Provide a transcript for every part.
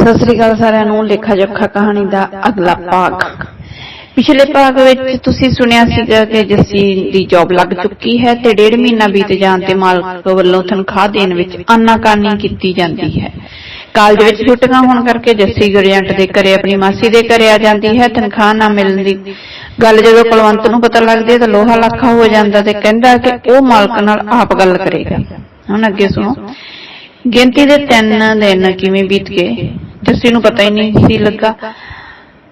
ਸਤਿ ਸ੍ਰੀ ਅਕਾਲ ਸਾਰਿਆਂ ਨੂੰ, ਲੇਖਾ ਜੋਖਾ ਕਹਾਣੀ ਦਾ ਅਗਲਾ ਭਾਗ। ਪਿਛਲੇ ਭਾਗ ਵਿੱਚ ਤੁਸੀਂ ਸੁਣਿਆ ਸੀਗਾ ਕਿ ਜੱਸੀ ਦੀ ਜੌਬ ਲੱਗ ਚੁੱਕੀ ਹੈ ਤੇ ਡੇਢ ਮਹੀਨਾ ਬੀਤ ਜਾਣ ਤੇ ਮਾਲਕ ਵੱਲੋਂ ਤਨਖਾਹ ਦੇਣ ਵਿੱਚ ਆਨਾਕਾਨੀ ਕੀਤੀ ਜਾਂਦੀ ਹੈ। ਕਾਲਜ ਵਿੱਚ ਛੁੱਟੀਆਂ ਹੋਣ ਕਰਕੇ ਜੱਸੀ ਗੁਰਜੰਟ ਦੇ ਘਰੇ ਆਪਣੀ ਮਾਸੀ ਦੇ ਘਰੇ ਆ ਜਾਂਦੀ ਹੈ। ਤਨਖਾਹ ਨਾ ਮਿਲਣ ਦੀ ਗੱਲ ਜਦੋਂ ਕੁਲਵੰਤ ਨੂੰ ਪਤਾ ਲੱਗਦੀ ਹੈ ਤਾਂ ਲੋਹਾ ਲੱਖਾ ਹੋ ਜਾਂਦਾ ਤੇ ਕਹਿੰਦਾ ਕਿ ਉਹ ਮਾਲਕ ਨਾਲ ਆਪ ਗੱਲ ਕਰੇਗਾ। ਹੁਣ ਅੱਗੇ ਸੁਣੋ। ਗਿਣਤੀ ਦੇ ਤਿੰਨ ਦਿਨ ਕਿਵੇਂ ਬੀਤ ਗਏ? ਜੱਸੀ ਨੂੰ ਪਤਾ ਹੀ ਨਹੀਂ ਸੀ ਲੱਗਾ।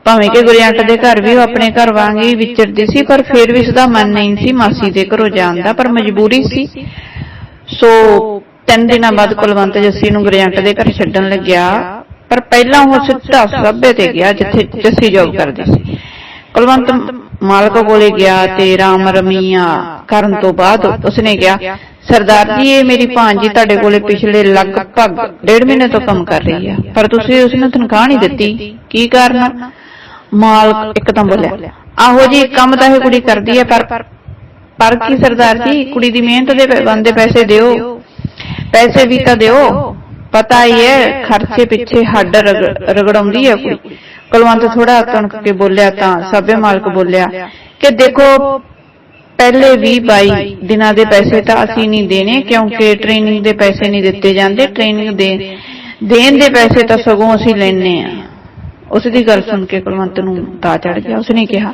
ਭਾਵੇਂ ਕਿ ਗੁਰਜੰਟ ਦੇ ਘਰ ਵੀ ਉਹ ਆਪਣੇ ਘਰ ਵਾਂਗ ਹੀ ਵਿਚਰਦੀ ਸੀ, ਪਰ ਫਿਰ ਵੀ ਉਸਦਾ ਮਨ ਨਹੀਂ ਸੀ ਮਾਸੀ ਦੇ ਘਰੋਂ ਜਾਣ ਦਾ, ਪਰ ਮਜਬੂਰੀ ਸੀ। ਸੋ ਤਿੰਨ ਦਿਨਾਂ ਬਾਅਦ ਕੁਲਵੰਤ ਜੱਸੀ ਨੂੰ ਗੁਰਜੰਟ ਦੇ ਘਰ ਛੱਡਣ ਲੱਗਿਆ, ਪਰ ਪਹਿਲਾਂ ਉਹ ਸਿੱਧਾ ਸਭੇ ਤੇ ਗਿਆ, ਜਿੱਥੇ ਜੱਸੀ ਜੌਬ ਕਰਦੀ ਸੀ। ਕੁਲਵੰਤ ਮਾਲਕ ਕੋਲੇ ਗਿਆ ਤੇ ਰਾਮ ਰਮੀਆਂ ਕਰਨ ਤੋਂ ਬਾਅਦ ਉਸਨੇ ਕਿਹਾ ਸਰਦਾਰ ਜੀ ਇਹ ਮੇਰੀ ਭਾਂਜੀ ਤੁਹਾਡੇ ਕੋਲੇ ਪਿਛਲੇ ਲਗਭਗ ਡੇਢ ਮਹੀਨੇ ਤੋਂ ਕੰਮ ਕਰ ਰਹੀ ਆ। ਪਰ ਤੁਸੀਂ ਉਸ ਨੂੰ ਤਨਖਾਹ ਨਹੀਂ ਦਿੱਤੀ। ਕੀ ਕਾਰਨ? ਮਾਲਕ ਇੱਕਦਮ ਬੋਲਿਆ ਆਹੋ ਜੀ ਕੰਮ ਤਾਂ ਇਹ ਕੁੜੀ ਕਰਦੀ ਹੈ ਪਰ ਪਰ ਕੀ ਸਰਦਾਰ ਜੀ ਕੁੜੀ ਦੀ ਮਿਹਨਤ ਦੇ ਬੰਦੇ ਪੈਸੇ ਦਿਓ। ਪੈਸੇ ਵੀ ਤਾਂ ਦਿਓ। ਪਤਾ ਹੀ ਹੈ ਖਰਚੇ ਪਿੱਛੇ ਹੱਡ ਰਗ- ਰਗੜਾਉਂਦੀ ਹੈ ਕੁੜੀ ਕੁਲਵੰਤ ਥੋੜਾ ਤਣਕ ਕੇ ਬੋਲਿਆ ਤਾਂ ਸਾਬੇ ਮਾਲਕ ਬੋਲਿਆ ਕਿ ਦੇਖੋ, ਪਹਿਲੇ 20 22 ਦਿਨਾਂ ਦੇ ਪੈਸੇ ਤਾਂ ਅਸੀਂ ਨਹੀਂ ਦੇਣੇ ਕਿਉਂਕਿ ਟ੍ਰੇਨਿੰਗ ਦੇ ਪੈਸੇ ਨਹੀਂ ਦਿੱਤੇ ਜਾਂਦੇ। ਟ੍ਰੇਨਿੰਗ ਦੇ ਦੇਣ ਦੇ ਪੈਸੇ ਤਾਂ ਸਗੋਂ ਅਸੀਂ ਲੈਣੇ ਆ ਉਸ ਦੀ ਗੱਲ ਸੁਣ ਕੇ ਕੁਲਵੰਤ ਨੂੰ ਤਾਂ ਚੜ ਗਿਆ। ਉਸਨੇ ਕਿਹਾ,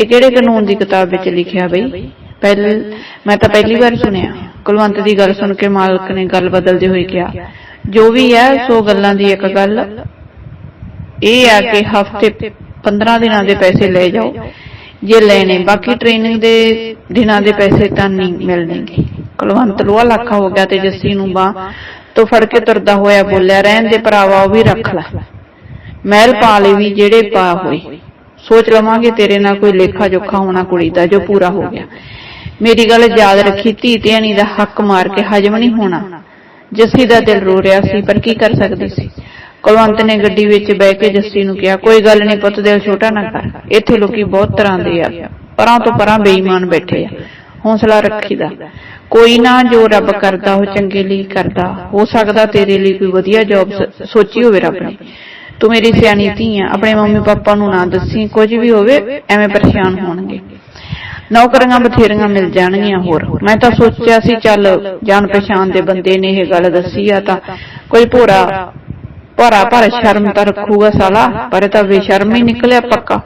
ਇਹ ਕਿਹੜੇ ਕਾਨੂੰਨ ਦੀ ਕਿਤਾਬ ਵਿੱਚ ਲਿਖਿਆ ਬਈ? ਪਹਿਲ ਮੈਂ ਤਾਂ ਪਹਿਲੀ ਵਾਰ ਸੁਣਿਆ। ਕੁਲਵੰਤ ਦੀ ਗੱਲ ਸੁਣ ਕੇ ਮਾਲਕ ਨੇ ਗੱਲ ਬਦਲਦੇ ਹੋਏ ਕਿਹਾ, ਜੋ ਵੀ ਹੈ, ਸੋ ਗੱਲਾਂ ਦੀ ਇੱਕ ਗੱਲ। ਇਹ ਆ ਕਿ ਹਫ਼ਤੇ 15 ਦਿਨਾਂ ਦੇ ਪੈਸੇ ਲੈ ਜਾਓ। ਜੇ ਲੈਣੇ ਬਾਕੀ ਟ੍ਰੇਨਿੰਗ ਦੇ ਦਿਨਾਂ ਦੇ ਪੈਸੇ ਤਾਂ ਨਹੀਂ ਮਿਲਣਗੇ। ਕੁਲਵੰਤ ਲੋਹਾ ਲੱਖਾ ਹੋ ਗਿਆ ਤੇ ਜੱਸੀ ਨੂੰ ਬਾਹ ਤੋਂ ਫੜ ਕੇ ਤੁਰਦਾ ਹੋਇਆ ਬੋਲਿਆ ਰਹਿਣ ਦੇ ਭਰਾਵਾ ਉਹ ਵੀ ਰੱਖ ਲੈ। ਮਹਿਲ ਪਾ ਲਈ ਵੀ ਜਿਹੜੇ ਪਾ ਹੋਏ। ਸੋਚ ਲਵਾਂਗੇ ਤੇਰੇ ਨਾਲ ਕੋਈ ਲੇਖਾ ਜੋਖਾ ਹੋਣਾ ਕੁੜੀ ਦਾ ਜੋ ਪੂਰਾ ਹੋ ਗਿਆ। ਮੇਰੀ ਗੱਲ ਯਾਦ ਰੱਖੀ ਧੀ ਧਿਆਣੀ ਦਾ ਹੱਕ ਮਾਰ ਕੇ ਹਜਮ ਨਹੀਂ ਹੋਣਾ। ਜੱਸੀ ਦਾ ਦਿਲ ਰੋ ਰਿਹਾ ਸੀ ਪਰ ਕੀ ਕਰ ਸਕਦੀ ਸੀ? ਕੁਲਵੰਤ ਨੇ ਗੱਡੀ ਵਿੱਚ ਬਹਿ ਕੇ ਜੱਸੀ ਨੂੰ ਕਿਹਾ, ਕੋਈ ਗੱਲ ਨਹੀਂ ਪੁੱਤ, ਦਿਲ ਛੋਟਾ ਨਾ ਕਰ। ਇੱਥੇ ਲੋਕੀ ਬਹੁਤ ਤਰ੍ਹਾਂ ਦੇ ਆ। ਪਰਾਂ ਤੋਂ ਪਰਾਂ ਬੇਈਮਾਨ ਬੈਠੇ ਆ। ਹੌਸਲਾ ਰੱਖੀਦਾ। ਕੋਈ ਨਾ ਜੋ ਰੱਬ ਕਰਦਾ, ਉਹ ਚੰਗੇ ਲਈ ਕਰਦਾ। ਹੋ ਸਕਦਾ ਤੇਰੇ ਲਈ ਕੋਈ ਵਧੀਆ ਜੌਬ ਸੋਚੀ ਹੋਵੇ ਰੱਬ ਨੇ। ਤੂੰ ਮੇਰੀ ਸਿਆਣੀ ਧੀ ਆ, ਆਪਣੇ ਮੰਮੀ ਪਾਪਾ ਨੂੰ ਨਾ ਦੱਸੀ, ਕੁਝ ਵੀ ਹੋਵੇ, ਐਵੇਂ ਪਰੇਸ਼ਾਨ ਹੋਣਗੇ। ਨੌਕਰੀਆਂ ਬਥੇਰੀਆਂ ਮਿਲ ਜਾਣਗੀਆਂ ਹੋਰ। ਮੈਂ ਤਾਂ ਸੋਚਿਆ ਸੀ, ਚੱਲ ਜਾਣ ਪਛਾਣ ਦੇ ਬੰਦੇ ਨੇ ਇਹ ਗੱਲ ਦੱਸੀ ਆ ਤਾਂ ਕੋਈ ਭੋਰਾ ਭਰਾ ਭਰ ਸ਼ਰਮ ਤਾਂ ਰੱਖੂਗਾ ਸਾਲਾ। ਪਰ ਇਹ ਤਾਂ ਬੇਸ਼ਰਮ ਹੀ ਨਿਕਲਿਆ ਪੱਕਾ।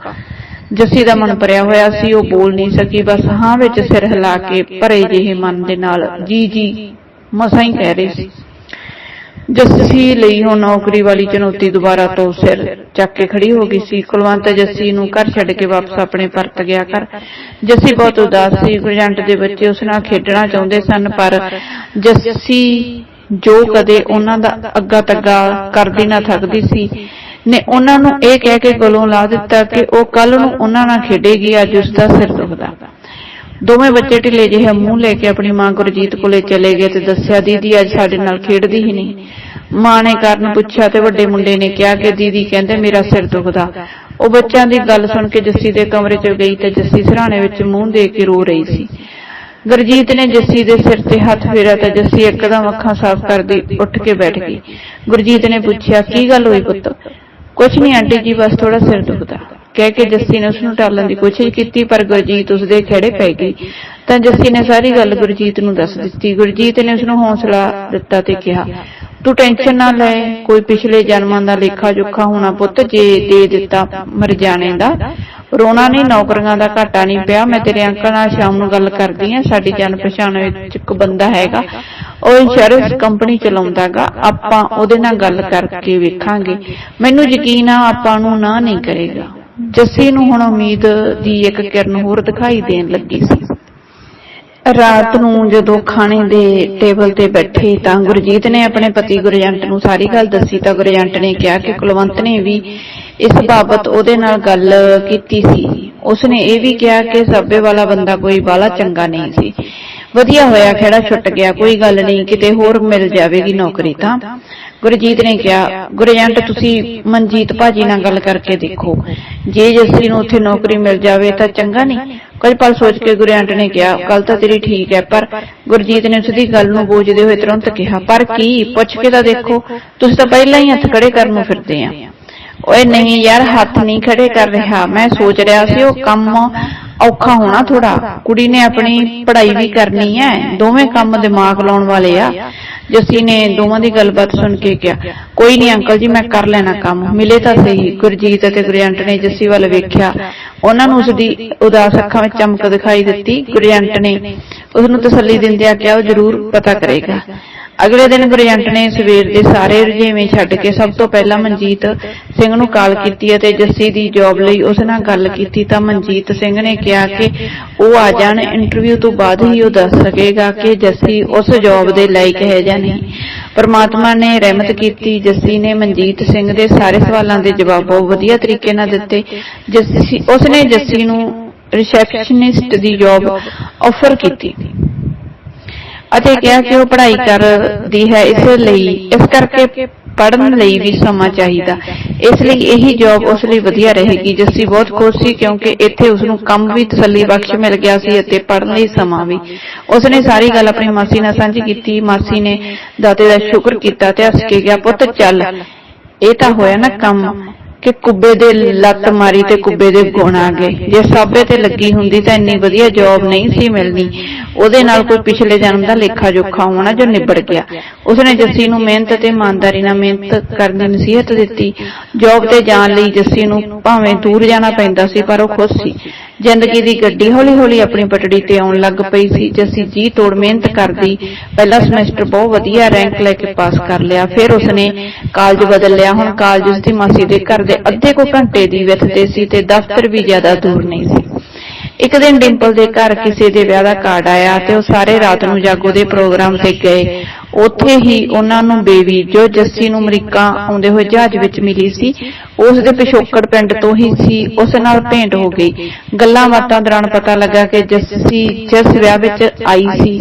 ਜੱਸੀ ਦਾ ਮਨ ਭਰਿਆ ਹੋਇਆ ਸੀ ਉਹ ਬੋਲ ਨਹੀਂ ਸਕੀ ਬਸ ਹਾਂ ਵਿੱਚ ਸਿਰ ਹਿਲਾ ਕੇ ਭਰੇ ਜਿਹੇ ਮਨ ਦੇ ਨਾਲ। ਜੀ ਜੀ ਮਸਾਂ ਹੀ ਕਹਿ ਰਹੀ ਸੀ। ਜੱਸੀ ਲਈ ਹੁਣ ਨੌਕਰੀ ਵਾਲੀ ਚੁਣੌਤੀ ਦੁਬਾਰਾ ਤੋਂ ਸਿਰ ਚੱਕ ਕੇ ਖੜੀ ਹੋ ਗਈ ਸੀ। ਕੁਲਵੰਤ ਜੱਸੀ ਨੂੰ ਘਰ ਛੱਡ ਕੇ ਵਾਪਸ ਆਪਣੇ ਪਰਤ ਗਿਆ ਕਰ ਜੱਸੀ ਬਹੁਤ ਉਦਾਸ ਸੀ ਗੁਰਜੰਟ ਦੇ ਬੱਚੇ ਉਸ ਨਾਲ ਖੇਡਣਾ ਚਾਹੁੰਦੇ ਸਨ ਪਰ ਜੱਸੀ ਜੋ ਕਦੇ ਉਹਨਾਂ ਦਾ ਅੱਗਾ ਤੱਗਾ ਕਰਦੀ ਨਾ ਥੱਕਦੀ ਸੀ। ਨੇ ਉਹਨਾਂ ਨੂੰ ਇਹ ਕਹਿ ਕੇ ਗਲੋਂ ਲਾ ਦਿੱਤਾ ਕਿ ਉਹ ਕੱਲ ਨੂੰ ਉਹਨਾਂ ਨਾਲ ਖੇਡੇਗੀ ਅੱਜ ਉਸ ਦਾ ਸਿਰ ਦੁਖਦਾ। ਦੋਵੇਂ ਬੱਚੇ ਢਿੱਲੇ ਜਿਹੇ ਮੂੰਹ ਲੈ ਕੇ ਆਪਣੀ ਮਾਂ ਗੁਰਜੀਤ ਕੋਲੇ ਚਲੇ ਗਏ ਤੇ ਦੱਸਿਆ ਦੀਦੀ ਅੱਜ ਸਾਡੇ ਨਾਲ ਖੇਡਦੀ ਹੀ ਨਹੀਂ। ਮਾਂ ਨੇ ਕਾਰਨ ਪੁੱਛਿਆ ਤੇ ਵੱਡੇ ਮੁੰਡੇ ਨੇ ਕਿਹਾ ਕਿ ਦੀਦੀ ਕਹਿੰਦੇ ਮੇਰਾ ਸਿਰ ਦੁਖਦਾ। ਉਹ ਬੱਚਿਆਂ ਦੀ ਗੱਲ ਸੁਣ ਕੇ ਜੱਸੀ ਦੇ ਕਮਰੇ 'ਚ ਗਈ ਤੇ ਜੱਸੀ ਸਰਾਣੇ ਵਿੱਚ ਮੂੰਹ ਦੇ ਕੇ ਰੋ ਰਹੀ ਸੀ। ਗੁਰਜੀਤ ਨੇ ਜੱਸੀ ਦੇ ਸਿਰ ਤੇ ਹੱਥ ਫੇਰਿਆ ਤਾਂ ਜੱਸੀ ਇੱਕਦਮ ਅੱਖਾਂ ਸਾਫ਼ ਕਰਦੀ ਉੱਠ ਕੇ ਬੈਠ ਗਈ। ਗੁਰਜੀਤ ਨੇ ਪੁੱਛਿਆ, ਕੀ ਗੱਲ ਹੋਈ ਪੁੱਤ? ਕੁਛ ਨਹੀਂ ਆਂਟੀ ਜੀ, ਬਸ ਥੋੜਾ ਸਿਰ ਦੁਖਦਾ। ਕਹਿ ਕੇ ਜੱਸੀ ਨੇ ਉਸ ਨੂੰ ਟਾਲਣ ਦੀ ਕੋਸ਼ਿਸ਼ ਕੀਤੀ, ਪਰ ਗੁਰਜੀਤ ਉਸ ਦੇ ਖੜੇ ਪੈ ਗਈ। ਤਾਂ ਜੱਸੀ ਨੇ ਸਾਰੀ ਗੱਲ ਗੁਰਜੀਤ ਨੂੰ ਦੱਸ ਦਿੱਤੀ। ਗੁਰਜੀਤ ਨੇ ਉਸ ਨੂੰ ਹੌਸਲਾ ਦਿੱਤਾ ਤੇ ਕਿਹਾ, ਤੂੰ ਟੈਨਸ਼ਨ ਨਾ ਲੈ, ਕੋਈ ਪਿਛਲੇ ਜਨਮਾਂ ਦਾ ਲੇਖਾ ਜੋਖਾ ਹੋਣਾ ਪੁੱਤ, ਜੇ ਦੇ ਦਿੱਤਾ ਮਰ ਜਾਣੇ ਦਾ ਰੋਣਾ ਨਹੀਂ ਨੌਕਰੀਆਂ ਦਾ ਘਾਟਾ ਨਹੀਂ ਪਿਆ। ਮੈਂ ਤੇਰੇ ਅੰਕਲ ਨਾਲ ਸ਼ਾਮ ਨੂੰ ਗੱਲ ਕਰਦੀ ਆ ਸਾਡੀ ਜਾਣ ਪਛਾਣ ਵਿੱਚ ਇੱਕ ਬੰਦਾ ਹੈਗਾ। ਉਹ ਇੰਸ਼ੋਰੈਂਸ ਕੰਪਨੀ ਚਲਾਉਂਦਾਗਾ। ਆਪਾਂ ਉਹਦੇ ਨਾਲ ਗੱਲ ਕਰਕੇ ਵੇਖਾਂਗੇ। ਮੈਨੂੰ ਯਕੀਨ ਆ, ਆਪਾਂ ਨੂੰ ਨਾ ਨਹੀਂ ਕਰੇਗਾ। ਜੱਸੀ ਨੂੰ ਹੁਣ ਉਮੀਦ ਦੀ ਇੱਕ ਕਿਰਨ ਹੋਰ ਦਿਖਾਈ ਦੇਣ ਲੱਗੀ ਸੀ। ਰਾਤ ਨੂੰ ਜਦੋਂ ਖਾਣੇ ਦੇ ਟੇਬਲ ਤੇ ਬੈਠੇ ਤਾਂ ਗੁਰਜੀਤ ਨੇ ਆਪਣੇ ਪਤੀ ਗੁਰਜੰਟ ਨੂੰ ਸਾਰੀ ਗੱਲ ਦੱਸੀ ਤਾਂ ਗੁਰਜੰਟ ਨੇ ਕਿਹਾ ਕਿ ਕੁਲਵੰਤ ਨੇ ਵੀ ਇਸ ਬਾਬਤ ਉਹਦੇ ਨਾਲ ਗੱਲ ਕੀਤੀ ਸੀ। ਉਸਨੇ ਇਹ ਵੀ ਕਿਹਾ ਕਿ ਸਾਬੇ ਵਾਲਾ ਬੰਦਾ ਕੋਈ ਬਾਲਾ ਚੰਗਾ ਨਹੀਂ ਸੀ। ਵਧੀਆ ਹੋਇਆ ਖੇੜਾ ਛੁੱਟ ਗਿਆ, ਕੋਈ ਗੱਲ ਨਹੀਂ, ਕਿਤੇ ਹੋਰ ਮਿਲ ਜਾਵੇਗੀ ਨੌਕਰੀ ਤਾਂ। ਗੁਰਜੀਤ ਨੇ ਕਿਹਾ, ਗੁਰਜੰਟ, ਤੁਸੀਂ ਮਨਜੀਤ ਭਾਜੀ ਨਾਲ ਗੱਲ ਕਰਕੇ ਦੇਖੋ। ਜੇ ਜੱਸੀ ਨੂੰ ਉੱਥੇ ਨੌਕਰੀ ਮਿਲ ਜਾਵੇ ਤਾਂ ਚੰਗਾ ਨਹੀਂ। ਕੁਝ ਪਲ ਸੋਚ ਕੇ ਗੁਰਜੰਟ ਨੇ ਕਿਹਾ, ਗੱਲ ਤਾਂ ਤੇਰੀ ਠੀਕ ਹੈ, ਪਰ ਗੁਰਜੀਤ ਨੇ ਉਸਦੀ ਗੱਲ ਨੂੰ ਬੋਝਦੇ ਹੋਏ ਤੁਰੰਤ ਕਿਹਾ, ਪਰ ਕੀ? ਪੁੱਛ ਕੇ ਤਾਂ ਦੇਖੋ। ਤੁਸੀਂ ਤਾਂ ਪਹਿਲਾਂ ਹੀ ਹੱਥ ਖੜੇ ਕਰਨ ਨੂੰ ਫਿਰਦੇ ਆ ਓਏ ਨਹੀਂ ਯਾਰ, ਹੱਥ ਨਹੀਂ ਖੜੇ ਕਰ ਰਿਹਾ। ਮੈਂ ਸੋਚ ਰਿਹਾ ਸੀ ਉਹ ਕੰਮ ਔਖਾ ਹੋਣਾ ਥੋੜਾ ਕੁੜੀ ਨੇ ਆਪਣੀ ਪੜ੍ਹਾਈ ਵੀ ਕਰਨੀ ਹੈ। ਦੋਵੇਂ ਕੰਮ ਦਿਮਾਗ ਲਾਉਣ ਵਾਲੇ ਆ। ਜੱਸੀ ਨੇ ਦੋਵਾਂ ਦੀ ਗੱਲਬਾਤ ਸੁਣ ਕੇ ਕਿਹਾ, ਕੋਈ ਨਹੀਂ ਅੰਕਲ ਜੀ, ਮੈਂ ਕਰ ਲੈਣਾ ਕੰਮ। ਮਿਲੇ ਤਾਂ ਸਹੀ। ਗੁਰਜੀਤ ਅਤੇ ਗੁਰਜੰਟ ਨੇ ਜੱਸੀ ਵੱਲ ਵੇਖਿਆ। ਉਹਨਾਂ ਨੂੰ ਉਸਦੀ ਉਦਾਸ ਅੱਖਾਂ ਵਿੱਚ ਚਮਕ ਦਿਖਾਈ ਦਿੱਤੀ। ਗੁਰਜੰਟ ਨੇ ਉਸ ਨੂੰ ਤਸੱਲੀ ਦਿੰਦਿਆਂ ਕਿਹਾ, ਉਹ ਜ਼ਰੂਰ ਪਤਾ ਕਰੇਗਾ। ਅਗਲੇ ਦਿਨ ਗੁਰਜੰਟ ਨੇ ਸਵੇਰ ਦੇ ਸਾਰੇ ਰੁਝੇਵੇਂ ਛੱਡ ਕੇ ਸਭ ਤੋਂ ਪਹਿਲਾਂ ਮਨਜੀਤ ਸਿੰਘ ਨੂੰ ਕਾਲ ਕੀਤੀ ਅਤੇ ਜੱਸੀ ਦੀ ਜੌਬ ਲਈ ਉਸ ਨਾਲ ਗੱਲ ਕੀਤੀ ਤਾਂ ਮਨਜੀਤ ਸਿੰਘ ਨੇ ਕਿਹਾ ਕਿ ਉਹ ਆ ਜਾਣ ਇੰਟਰਵਿਊ ਤੋਂ ਬਾਅਦ ਹੀ ਉਹ ਦੱਸ ਸਕੇਗਾ ਕਿ ਜੱਸੀ ਉਸ ਜੌਬ ਦੇ ਲਾਇਕ ਹੈ ਜਾਂ ਨਹੀਂ। ਪਰਮਾਤਮਾ ਨੇ ਰਹਿਮਤ ਕੀਤੀ, ਜੱਸੀ ਨੇ ਮਨਜੀਤ ਸਿੰਘ ਦੇ ਸਾਰੇ ਸਵਾਲਾਂ ਦੇ ਜਵਾਬ ਬਹੁਤ ਵਧੀਆ ਤਰੀਕੇ ਨਾਲ ਦਿੱਤੇ। ਜੱਸੀ ਉਸਨੇ ਜੱਸੀ ਨੂੰ ਰਿਸੈਪਸ਼ਨਿਸਟ ਦੀ ਜੌਬ ਆਫਰ ਕੀਤੀ। ਅਤੇ ਕਿਹਾ ਕਿ ਉਹ ਪੜ੍ਹਾਈ ਕਰਦੀ ਹੈ ਇਸ ਲਈ ਇਸ ਕਰਕੇ ਪੜ੍ਹਨ ਲਈ ਵੀ ਸਮਾਂ ਚਾਹੀਦਾ। ਇਸ ਲਈ ਇਹੀ ਜੌਬ ਉਸ ਲਈ ਵਧੀਆ ਰਹੇਗੀ ਜੱਸੀ ਬਹੁਤ ਖੁਸ਼ ਸੀ ਕਿਉਂਕਿ ਇੱਥੇ ਉਸ ਨੂੰ ਕੰਮ ਵੀ ਤਸੱਲੀ ਬਖਸ਼ ਮਿਲ ਗਿਆ ਸੀ ਅਤੇ ਪੜ੍ਹਨ ਲਈ ਸਮਾਂ ਵੀ। ਉਸ ਨੇ ਸਾਰੀ ਗੱਲ ਆਪਣੀ ਮਾਸੀ ਨਾਲ ਸਾਂਝੀ ਕੀਤੀ ਮਾਸੀ ਨੇ ਦਾਤੇ ਦਾ ਸ਼ੁਕਰ ਕੀਤਾ ਤੇ ਹੱਸ ਕੇ ਗਿਆ ਪੁੱਤ ਚੱਲ ਇਹ ਤਾਂ ਹੋਇਆ ਨਾ ਕੰਮ। ਕਿ ਕੁੱਬੇ ਦੇ ਲੱਤ ਮਾਰੀ ਤੇ ਕੁੱਬੇ ਦੇ ਗੁਣ ਆ ਗਏ। ਜੇ ਸਾਬੇ ਤੇ ਲੱਗੀ ਹੁੰਦੀ ਤਾਂ ਇੰਨੀ ਵਧੀਆ ਜੌਬ ਨਹੀਂ ਸੀ ਮਿਲਣੀ। ਉਹਦੇ ਨਾਲ ਕੋਈ ਪਿਛਲੇ ਜਨਮ ਦਾ ਲੇਖਾ ਜੋਖਾ ਹੋਣਾ ਜੋ ਨਿਬੜ ਗਿਆ। ਉਸਨੇ ਜੱਸੀ ਨੂੰ ਮਿਹਨਤ ਤੇ ਇਮਾਨਦਾਰੀ ਨਾਲ ਮਿਹਨਤ ਕਰਨ ਦੀ ਨਸੀਹਤ ਦਿੱਤੀ। ਜੌਬ ਤੇ ਜਾਣ ਲਈ ਜੱਸੀ ਨੂੰ ਭਾਵੇਂ ਦੂਰ ਜਾਣਾ ਪੈਂਦਾ ਸੀ ਪਰ ਉਹ ਖੁਸ਼ ਸੀ। ਜ਼ਿੰਦਗੀ ਦੀ ਗੱਡੀ ਹੌਲੀ-ਹੌਲੀ ਆਪਣੀ ਪਟੜੀ ਤੇ ਆਉਣ ਲੱਗ ਪਈ ਸੀ ਜੱਸੀ ਜੀ ਤੋੜ ਮਿਹਨਤ ਕਰਦੀ, ਪਹਿਲਾ ਸਮੈਸਟਰ ਬਹੁਤ ਵਧੀਆ ਰੈਂਕ ਲੈ ਕੇ ਪਾਸ ਕਰ ਲਿਆ, ਫਿਰ ਉਸਨੇ ਕਾਲਜ ਬਦਲ ਲਿਆ, ਹੁਣ ਕਾਲਜ ਉਸਦੀ ਮਾਸੀ ਦੇ ਘਰ ਦੇ ਅੱਧੇ ਕੋ ਘੰਟੇ ਦੀ ਵਿੱਥ ਤੇ ਸੀ ਤੇ ਦਫ਼ਤਰ ਵੀ ਜ਼ਿਆਦਾ ਦੂਰ ਨਹੀਂ ਸੀ। ਇੱਕ ਦਿਨ ਡਿੰਪਲ ਦੇ ਘਰ ਕਿਸੇ ਦੇ ਵਿਆਹ ਦਾ ਕਾਰਡ ਆਇਆ ਤੇ ਉਹ ਸਾਰੇ ਰਾਤ ਨੂੰ ਜਾਗੋ ਦੇ ਪ੍ਰੋਗਰਾਮ ਤੇ ਗਏ। ਉੱਥੇ ਹੀ ਉਹਨਾਂ ਨੂੰ ਬੇਬੀ ਜੋ ਜੱਸੀ ਨੂੰ ਅਮਰੀਕਾ ਆਉਂਦੇ ਹੋਏ ਜਹਾਜ਼ ਵਿੱਚ ਮਿਲੀ ਸੀ, ਉਸ ਦੇ ਪਿਛੋਕੜ ਪਿੰਡ ਤੋਂ ਹੀ ਸੀ, ਉਸ ਨਾਲ ਭੇਂਟ ਹੋ ਗਈ। ਗੱਲਾਂ ਬਾਤਾਂ ਦੌਰਾਨ ਪਤਾ ਲੱਗਾ ਕਿ ਜੱਸੀ ਜਿਸ ਵਿਆਹ ਵਿੱਚ ਆਈ ਸੀ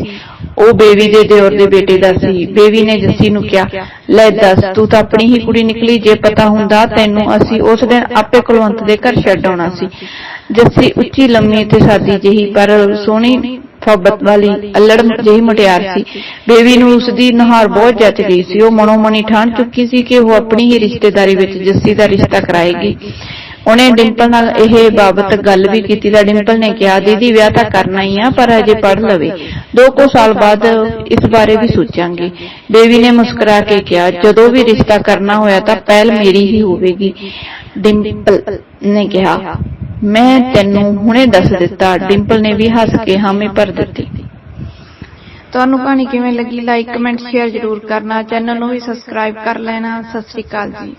ਉਹ ਬੇਬੀ ਦੇ ਦਿਓਰ ਦੇ ਬੇਟੇ ਦਾ ਸੀ। ਬੇਬੀ ਨੇ ਜੱਸੀ ਨੂੰ ਕਿਹਾ, ਲੈ ਦੱਸ, ਤੂੰ ਤਾਂ ਆਪਣੀ ਹੀ ਕੁੜੀ ਨਿਕਲੀ, ਜੇ ਪਤਾ ਹੁੰਦਾ ਤੈਨੂੰ ਅਸੀਂ ਉਸ ਦਿਨ ਆਪੇ ਕੁਲਵੰਤ ਦੇ ਘਰ ਛੱਡ ਆਉਣਾ ਸੀ। ਜੱਸੀ ਉੱਚੀ ਲੰਮੀ ਤੇ ਸਾਦੀ ਜਿਹੀ, ਪਰ ਸੋਹਣੀ ਫੱਬਤ ਵਾਲੀ ਅਲੜ ਜਿਹੀ ਮੁਟਿਆਰ ਸੀ। ਬੇਬੀ ਨੂੰ ਉਸ ਦੀ ਨਹਾਰ ਬਹੁਤ ਜੱਚ ਗਈ ਸੀ। ਉਹ ਮਨੋ ਮਨੀ ਠਾਣ ਚੁੱਕੀ ਸੀ ਕਿ ਉਹ ਆਪਣੀ ਹੀ ਰਿਸ਼ਤੇਦਾਰੀ ਵਿੱਚ ਜੱਸੀ ਦਾ ਰਿਸ਼ਤਾ ਕਰਾਏਗੀ। ਉਹਨੇ ਡਿੰਪਲ ਨਾਲ ਇਹ ਬਾਬਤ ਗੱਲ ਵੀ ਕੀਤੀ ਤਾਂ ਡਿੰਪਲ ਨੇ ਕਿਹਾ ਦੀਦੀ ਵਿਆਹ ਤਾਂ ਕਰਨਾ ਹੀ ਆ ਪਰ ਅਜੇ ਪੜ ਲਵੇ। ਦੋ ਕੁ ਸਾਲ ਬਾਅਦ ਇਸ ਬਾਰੇ ਵੀ ਸੋਚਾਂਗੇ। ਬੇਬੀ ਨੇ ਮੁਸਕਰਾ ਕੇ ਕਿਹਾ ਜਦੋਂ ਵੀ ਰਿਸ਼ਤਾ ਕਰਨਾ ਹੋਇਆ ਤਾਂ ਪਹਿਲ ਮੇਰੀ ਹੀ ਹੋਵੇਗੀ। ਡਿੰਪਲ ਨੇ ਕਿਹਾ ਮੈਂ ਤੈਨੂੰ ਹੁਣੇ ਦੱਸ ਦਿੱਤਾ। ਡਿੰਪਲ ਨੇ ਵੀ ਹੱਸ ਕੇ ਹਾਮੀ ਭਰ ਦਿੱਤੀ। ਤੁਹਾਨੂੰ ਕਹਾਣੀ ਕਿਵੇਂ ਲੱਗੀ? ਲਾਈਕ ਕਮੈਂਟ ਸ਼ੇਅਰ ਜ਼ਰੂਰ ਕਰਨਾ। ਚੈਨਲ ਨੂੰ ਵੀ ਸਬਸਕ੍ਰਾਈਬ ਕਰ ਲੈਣਾ। ਸਤਿ ਸ੍ਰੀ ਅਕਾਲ ਜੀ।